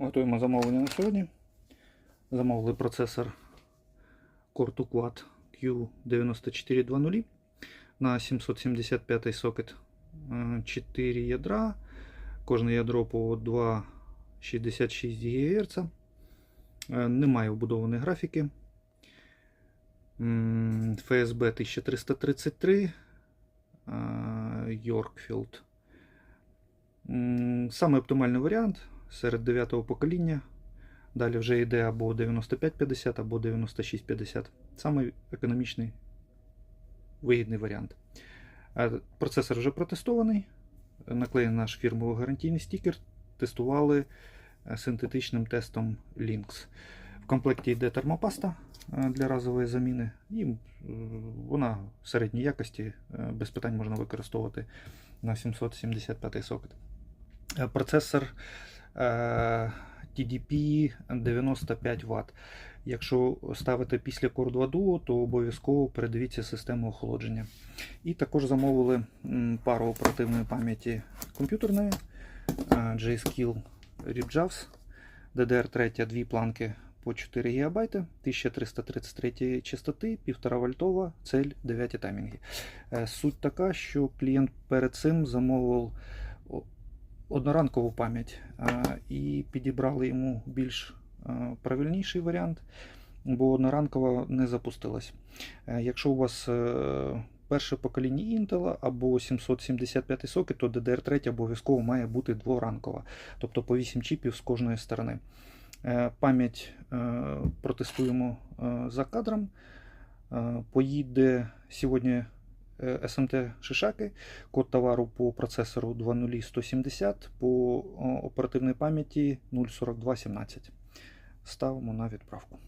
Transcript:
Готуємо замовлення на сьогодні. Замовили процесор Core 2 Quad Q9420 на 775 сокет. 4 ядра. Кожне ядро по 2,66 ГГц. Е, Немає вбудованої графіки. FSB 1333. е. М, Саме оптимальний варіант серед 9 покоління. Далі вже йде або 9550, або 9650. Саме економічний вигідний варіант. Процесор вже протестований. Наклеєний наш фірмовий гарантійний стікер. Тестували е, синтетичним тестом Lynx. В комплекті йде термопаста е, для разової заміни. І вона середньої якості, е, без питань можна використовувати на 775 сокет. Процесор TDP 95 Вт. Якщо ставити після Core 2 Duo, то обов'язково передивіться систему охолодження. І також замовили пару оперативної пам'яті комп'ютерної е, J-Skill RipJavs DDR3 дві планки по 4 ГБ, 1333 частоти, 1,5 вольтова, цель 9 таймінги. Е, Суть така, що клієнт перед цим замовив одноранкову пам'ять і підібрали йому більш правильніший варіант, бо одноранкова не запустилась. Е, Якщо у вас е, перше покоління Intel або 775 сокет, то DDR3 обов'язково має бути дворанкова, тобто по 8 чіпів з кожної сторони. Е, Пам'ять протестуємо за кадром. Поїде сьогодні е, SMT Шишаки, код товару по процесору 20170, по о, оперативній пам'яті 04217. Ставимо на відправку.